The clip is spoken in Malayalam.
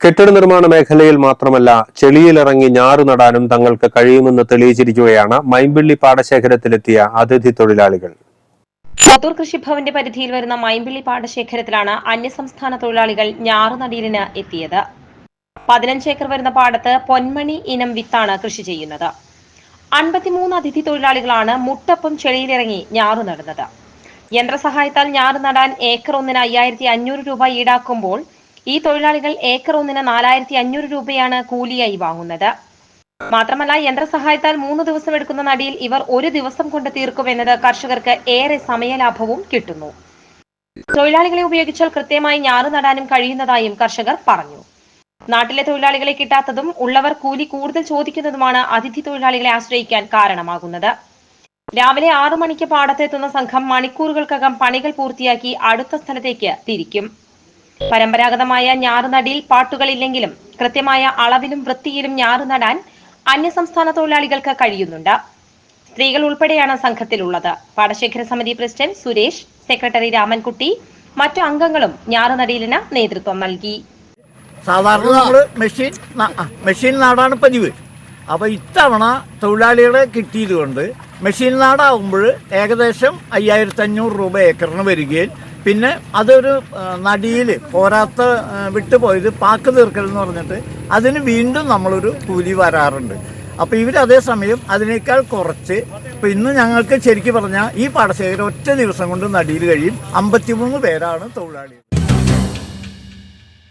കെട്ടിട നിർമ്മാണ മേഖലയിൽ മാത്രമല്ല ചെളിയിലിറങ്ങി ഞാറു നടാനും തങ്ങൾക്ക് കഴിയുമെന്ന് തെളിയിച്ചിരിക്കുകയാണ് മൈമ്പിള്ളി പാടശേഖരത്തിലെത്തിയ അതിഥി തൊഴിലാളികൾ. പുത്തൂർ കൃഷിഭവന്റെ പരിധിയിൽ വരുന്ന മൈമ്പിള്ളി പാടശേഖരത്തിലാണ് അന്യസംസ്ഥാന തൊഴിലാളികൾ ഞാറു ഞാറുനടീലിന് എത്തിയത്. പതിനഞ്ച് ഏക്കർ വരുന്ന പാടത്ത് പൊന്മണി ഇനം വിത്താണ് കൃഷി ചെയ്യുന്നത്. അൻപത്തിമൂന്ന് അതിഥി തൊഴിലാളികളാണ് മുട്ടപ്പം ചെളിയിലിറങ്ങി ഞാറു നടുന്നത്. യന്ത്രസഹായത്താൽ ഞാറ് നടാൻ ഏക്കർ ഒന്നിന് അയ്യായിരത്തി അഞ്ഞൂറ് രൂപ ഈടാക്കുമ്പോൾ ഈ തൊഴിലാളികൾ ഏക്കർ ഒന്നിന് നാലായിരത്തി അഞ്ഞൂറ് രൂപയാണ് കൂലിയായി വാങ്ങുന്നത്. മാത്രമല്ല യന്ത്രസഹായത്താൽ മൂന്ന് ദിവസം എടുക്കുന്ന നടിയിൽ ഇവർ ഒരു ദിവസം കൊണ്ട് തീർക്കുമെന്നത് കർഷകർക്ക് ഏറെ സമയലാഭവും കിട്ടുന്നു. തൊഴിലാളികളെ ഉപയോഗിച്ചാൽ കൃത്യമായി ഞാറ് നടാനും കഴിയുന്നതായും കർഷകർ പറഞ്ഞു. നാട്ടിലെ തൊഴിലാളികളെ കിട്ടാത്തതും ഉള്ളവർ കൂലി കൂടുതൽ ചോദിക്കുന്നതുമാണ് അതിഥി തൊഴിലാളികളെ ആശ്രയിക്കാൻ കാരണമാകുന്നത്. രാവിലെ ആറു മണിക്ക് പാടത്തെത്തുന്ന സംഘം മണിക്കൂറുകൾക്കകം പണികൾ പൂർത്തിയാക്കി അടുത്ത സ്ഥലത്തേക്ക് തിരിക്കും. പരമ്പരാഗതമായ ഞാറുനടിയിൽ പാട്ടുകളില്ലെങ്കിലും കൃത്യമായ അളവിലും വൃത്തിയിലും ഞാറ് നടാൻ അന്യസംസ്ഥാന തൊഴിലാളികൾക്ക് കഴിയുന്നുണ്ട്. സ്ത്രീകൾ ഉൾപ്പെടെയാണ് സംഘത്തിലുള്ളത്. പാടശേഖര സമിതി പ്രസിഡന്റ് സുരേഷ് സെക്രട്ടറി രാമൻകുട്ടി മറ്റു അംഗങ്ങളും ഞാറുനടീലിന് നേതൃത്വം നൽകി. സാധാരണ നമ്മൾ മെഷീൻ മെഷീൻ നാടാണ് പതിവ്. അപ്പോൾ ഇത്തവണ തൊഴിലാളികളെ കിട്ടിയത് കൊണ്ട് മെഷീൻ നാടാകുമ്പോൾ ഏകദേശം അയ്യായിരത്തി അഞ്ഞൂറ് രൂപ ഏക്കറിന് വരികയും പിന്നെ അതൊരു നടിയിൽ പോരാത്ത വിട്ടുപോയത് പാക്ക് തീർക്കൽ എന്ന് പറഞ്ഞിട്ട് അതിന് വീണ്ടും നമ്മളൊരു കൂലി വരാറുണ്ട്. അപ്പോൾ ഇവർ അതേസമയം അതിനേക്കാൾ കുറച്ച് ഇപ്പം ഇന്ന് ഞങ്ങൾക്ക് ശരിക്കും പറഞ്ഞാൽ ഈ പാടശേഖരം ഒറ്റ ദിവസം കൊണ്ട് നടിയിൽ കഴിയും. അമ്പത്തിമൂന്ന് പേരാണ് തൊഴിലാളികൾ.